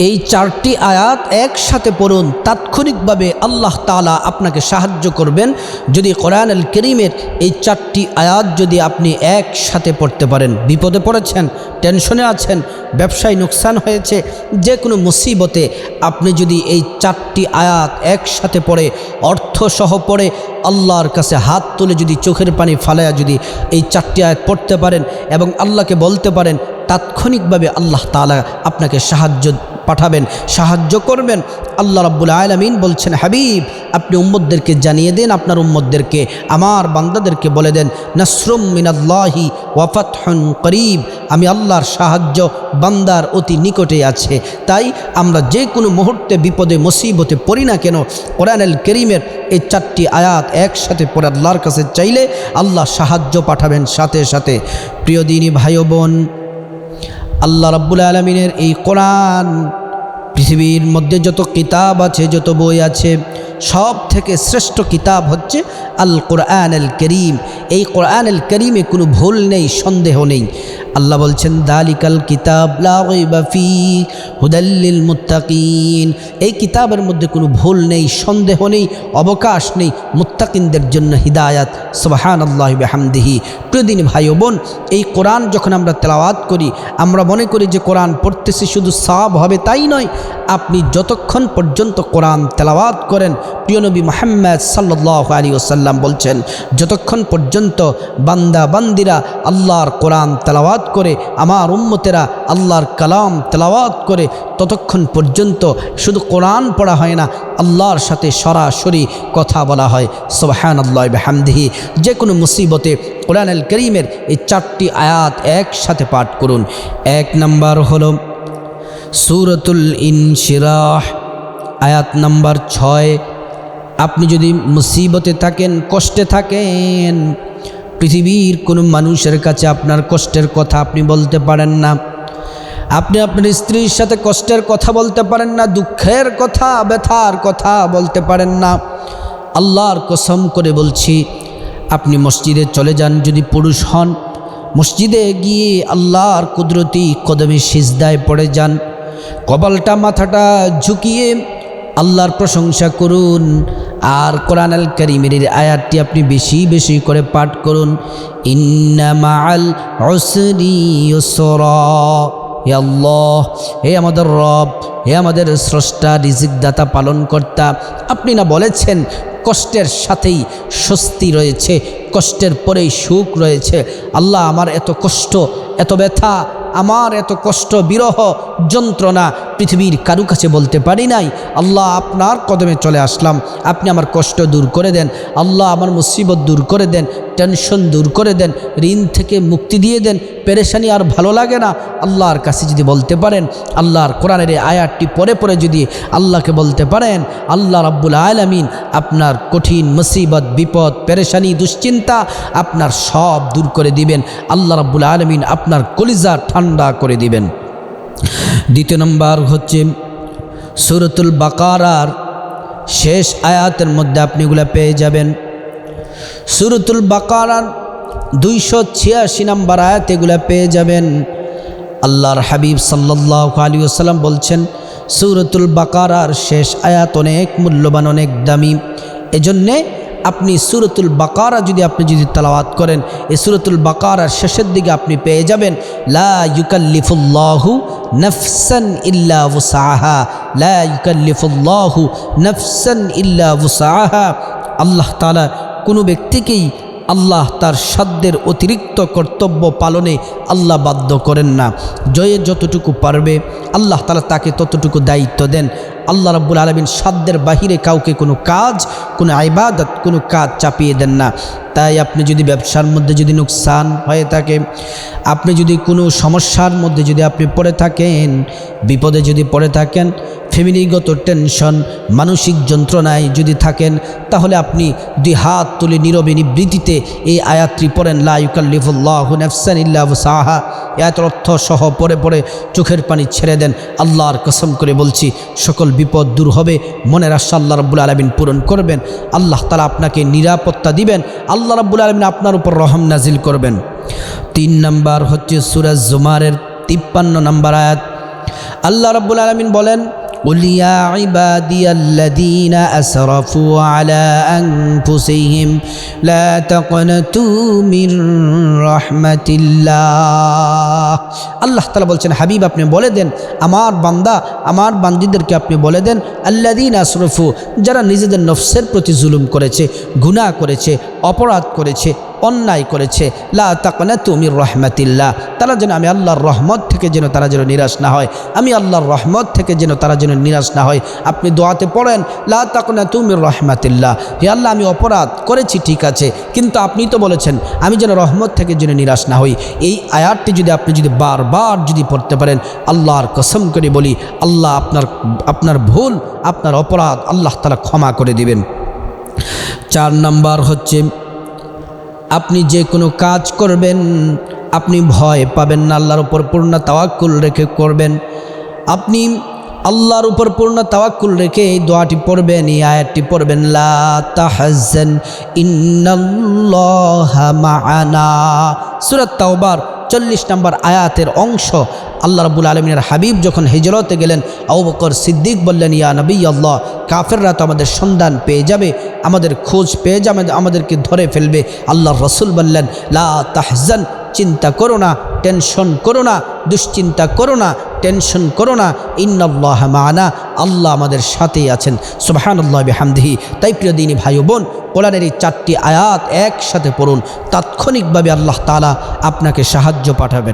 এই চারটি আয়াত একসাথে পড়ুন, তাৎক্ষণিকভাবে আল্লাহ তালা আপনাকে সাহায্য করবেন। যদি কোরআন আল করিমের এই চারটি আয়াত যদি আপনি একসাথে পড়তে পারেন, বিপদে পড়েছেন, টেনশনে আছেন, ব্যবসায় নোকসান হয়েছে যে কোনো মুসিবতে আপনি যদি এই চারটি আয়াত একসাথে পড়ে, অর্থসহ পড়ে, আল্লাহর কাছে হাত তুলে যদি চোখের পানি ফালায়া যদি এই চারটি আয়াত পড়তে পারেন এবং আল্লাহকে বলতে পারেন, তাৎক্ষণিকভাবে আল্লাহ তালা আপনাকে সাহায্য পাঠাবেন, সাহায্য করবেন। আল্লাহ রাব্বুল আলমিন বলছেন, হাবিব, আপনি উম্মদদেরকে জানিয়ে দেন, আপনার উম্মদদেরকে আমার বান্দাদেরকে বলে দেন, নসরুম মিনাল্লাহি ওয়াফাতহন করিব। আমি আল্লাহর সাহায্য বান্দার অতি নিকটে আছে। তাই আমরা যে কোনো মুহূর্তে বিপদে, মুসিবতে পড়ি না কেন কোরআন আল করিমের এই চারটি আয়াত একসাথে পড়ে আল্লাহর কাছে চাইলে আল্লাহ সাহায্য পাঠাবেন সাথে সাথে। প্রিয় দিনী ভাই বোন আল্লাহ রাব্বুল আলমিনের এই কোরআন পৃথিবীর মধ্যে যত কিতাব আছে, যত বই আছে সব থেকে শ্রেষ্ঠ কিতাব হচ্ছে আল কোরআন এল করিম। এই কোরআন আল করিমে কোনো ভুল নেই, সন্দেহ নেই। আল্লাহ বলছেন, দালিকাল কিতাব লাফি হুদাল্লিল মুত্তাকিন। এই কিতাবের মধ্যে কোনো ভুল নেই, সন্দেহ নেই, অবকাশ নেই। মুত্তাকিনদের জন্য হিদায়াত সুবাহান আল্লাহ হামদিহি প্রিয়দিন ভাই বোন, এই কোরআন যখন আমরা তেলাওয়াত করি, আমরা মনে করি যে কোরআন পড়তেছি শুধু সাব হবে তাই নয়, আপনি যতক্ষণ পর্যন্ত কোরআন তেলাওয়াত করেন, প্রিয় নবী মোহাম্মদ সাল্লাহ আলী ওসাল্লাম বলছেন, যতক্ষণ পর্যন্ত বান্দা বান্দিরা আল্লাহর কোরআন তেলাওয়াত করে, আমার উম্মতেরা আল্লাহর কালাম তেলাওয়াত করে, ততক্ষণ পর্যন্ত শুধু কোরআন পড়া হয় না, আল্লাহর সাথে সরাসরি কথা বলা হয়। সোবাহান আল্লাহ হামদিহি যে কোনো মুসিবতে কোরআন আল করিমের এই চারটি আয়াত একসাথে পাঠ করুন। এক নম্বর হল, সুরতুল ইনশিরাহ, আয়াত নাম্বার ছয়, আপনি যদি মুসিবতে থাকেন, কষ্টে থাকেন পৃথিবীর কোনো মানুষের কাছে আপনার কষ্টের কথা আপনি বলতে পারেন না। আপনি আপনার স্ত্রীর সাথে কষ্টের কথা বলতে পারেন না, দুঃখের কথা, ব্যথার কথা বলতে পারেন না। আল্লাহর কসম করে বলছি, আপনি মসজিদে চলে যান যদি পুরুষ হন। মসজিদে গিয়ে আল্লাহর কুদরতি কদমে সিজদায় পড়ে যান। কপালটা, মাথাটা ঝুঁকিয়ে আল্লাহর প্রশংসা করুন। আর কোরআন আল করিমের আয়াতটি আপনি বেশি বেশি করে পাঠ করুন। ইন্নামাল হে আল্লাহ, হে আমাদের রব, হে আমাদের স্রষ্টা রিজিক দাতা পালন কর্তা আপনি না বলেছেন কষ্টের সাথেই স্বস্তি রয়েছে, কষ্টের পরেই সুখ রয়েছে। আল্লাহ, আমার এত কষ্ট, এত ব্যথা, আমার এত কষ্ট, বিরহ যন্ত্রণা পৃথিবীর কারু কাছে বলতে পারি নাই। আল্লাহ আপনার কদমে চলে আসলাম। আপনি আমার কষ্ট দূর করে দেন। আল্লাহ আমার মুসিবত দূর করে দেন। টেনশন দূর করে দেন। ঋণ থেকে মুক্তি দিয়ে দেন। পেরেশানি আর ভালো লাগে না। আল্লাহর কাছে যদি বলতে পারেন, আল্লাহর কোরআনের আয়াতটি পরে পরে যদি আল্লাহকে বলতে পারেন, আল্লাহ রাব্বুল আলমিন আপনার কঠিন মুসিবত, বিপদ, পেরেশানি, দুশ্চিন্তা আপনার সব দূর করে দিবেন। আল্লাহ রাব্বুল আলমিন আপনার কলিজা ঠান্ডা করে দিবেন। দ্বিতীয় নম্বর হচ্ছে সুরতুল বাকারার শেষ আয়াতের মধ্যে আপনি এগুলা পেয়ে যাবেন। সুরতুল বাকারার দুইশো ছিয়াশি নম্বর আয়াত এগুলা পেয়ে যাবেন। আল্লাহর হাবিব সাল্লাহ আলী আসাল্লাম বলছেন, সুরতুল বাকারার শেষ আয়াত অনেক মূল্যবান, অনেক দামি। এজন্যে আপনি সুরতুল বাকারা যদি আপনি যদি তালাওয়াত করেন, এই সুরতুল বাকারার শেষের দিকে আপনি পেয়ে যাবেন, লা ইউকাল্লিফুল্লাহু নফসান ইল্লা ওসাহা লা নফসান আল্লাহ তালা কোনো ব্যক্তিকেই আল্লাহ তার সাধ্যের অতিরিক্ত কর্তব্য পালনে আল্লাহ বাধ্য করেন না। জয়ে যতটুকু পারবে, আল্লাহ তালা তাকে ততটুকু দায়িত্ব দেন। আল্লাহ রাব্বুল আলমিন সাধ্যের বাহিরে কাউকে কোনো কাজ, কোনো আইবাদত কোনো কাজ চাপিয়ে দেন না। তাই আপনি যদি ব্যবসার মধ্যে যদি নুকসান হয়ে থাকে, আপনি যদি কোনো সমস্যার মধ্যে যদি আপনি পড়ে থাকেন, বিপদে যদি পড়ে থাকেন ফ্যামিলিগত টেনশন, মানসিক যন্ত্রণায় যদি থাকেন, তাহলে আপনি দুই হাত তুলে নীরবে নিবৃত্তিতে এই আয়াতটি পড়েন লাইকাল্লিফুল্লাহ নফসান সাহা এয়াতের অর্থ সহ পরে পরে চোখের পানি ছেড়ে দেন, আল্লাহর কসম করে বলছি, সকল বিপদ দূর হবে, মনের আশা আল্লাহ রব্বুল আলমিন পূরণ করবেন, আল্লাহ তালা আপনাকে নিরাপত্তা দিবেন, আল্লাহ রব্বুল আলমিন আপনার উপর রহম নাজিল করবেন। তিন নম্বর হচ্ছে সুরাজ জুমারের তিপ্পান্ন নম্বর আয়াত। আল্লাহ রাব্বুল আলামিন বলেন قل يا عبادي الذين أسرفوا على أنفسهم لا تقنطوا من رحمة الله আল্লাহ তালা বলছেন হাবিব আপনি বলে দেন আমার বান্দা আমার বান্দিদেরকে আপনি বলে দেন আল্লাদিন আসরফু যারা নিজেদের নফসের প্রতি জুলুম করেছে গুনাহ করেছে অপরাধ করেছে অন্যায় করেছে। লা তাকনা তুমির রহমাতিল্লাহ। তারা যেন আমি আল্লাহর রহমত থেকে যেন তারা যেন নিরাশ না হয়। আমি আল্লাহর রহমত থেকে যেন তারা যেন নিরাশ না হয়। আপনি দোয়াতে পড়েন, লা তাকনা তুমির রহমাতিল্লাহ। হে আল্লাহ, আমি অপরাধ করেছি, ঠিক আছে। কিন্তু আপনি তো বলেছেন, আমি যেন রহমত থেকে যেন নিরাশ না হই। এই আয়াতটি যদি আপনি যদি বারবার যদি পড়তে পারেন, আল্লাহর কসম করে বলি, আল্লাহ আপনার আপনার ভুল, আপনার অপরাধ আল্লাহ তালা ক্ষমা করে দিবেন। চার নাম্বার হচ্ছে আপনি যে কোনো কাজ করবেন, আপনি ভয় পাবেন না, আল্লাহর উপর পূর্ণ তাওয়াক্কুল রেখে করবেন। আপনি আল্লাহর উপর পূর্ণ তাওয়াক্কুল রেখে এই দোয়াটি পড়বেন, এই আয়াতটি পড়বেন, লা তাহাজ্জান ইন্নাল্লাহা মাআনা। সূরা তাওবার চল্লিশ নম্বর আয়াতের অংশ। আল্লাহ রাবুল আলমিনের হাবিব যখন হিজরতে গেলেন, আবু বকর সিদ্দিক বললেন, ইয়া নবী আল্লাহ কাফেররা তো আমাদের সন্ধান পেয়ে যাবে, আমাদের খোঁজ পেয়ে যাবে, আমাদেরকে ধরে ফেলবে। আল্লাহর রসুল বললেন, লা তাহজান, চিন্তা করো না, টেনশন করো না, দুশ্চিন্তা করো না, টেনশন করো না ইন্নআল্লাহ মানা, আল্লাহ আমাদের সাথেই আছেন। সুবাহান্লাহ হামদিহি তাই প্রিয় দিনী ভাই বোন, কোরআনের এই চারটি আয়াত একসাথে পড়ুন, তাৎক্ষণিকভাবে আল্লাহ তালা আপনাকে সাহায্য পাঠাবেন।